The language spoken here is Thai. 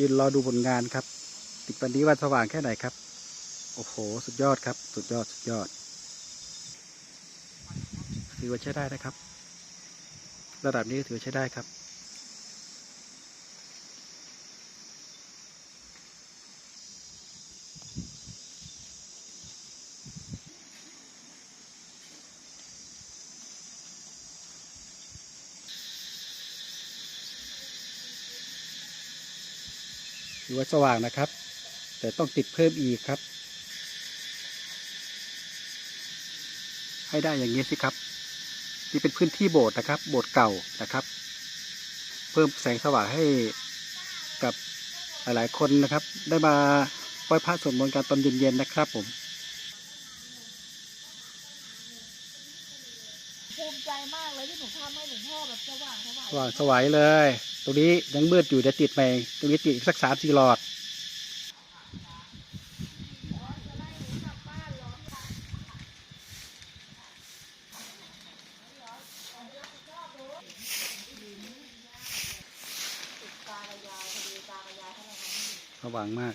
ยืนรอดูผลงานครับ ติดปันนี้วันสว่างแค่ไหนครับ โอ้โห สุดยอดครับ สุดยอด สุดยอดถือว่าใช้ได้นะครับ ระดับนี้ถือว่าใช้ได้ครับ ถือว่าสว่างนะครับ แต่ต้องติดเพิ่มอีกครับ ให้ได้อย่างนี้สิครับ นี่เป็นพื้นที่โบสถ์นะครับ โบสถ์เก่านะครับ เพิ่มแสงสว่างให้กับหลายๆคนนะครับ ได้มาไหว้พระสวดมนต์กันตอนเย็นๆนะครับ ผมภูมิใจมากเลยที่หนูทำให้หลวงพ่อแบบสว่างสว่างสว่างสวัยเลย ตรงนี้ยังมืดอยู่จะติดไปตรงนี้ติดอีกสักสามสี่หลอด สว่างมาก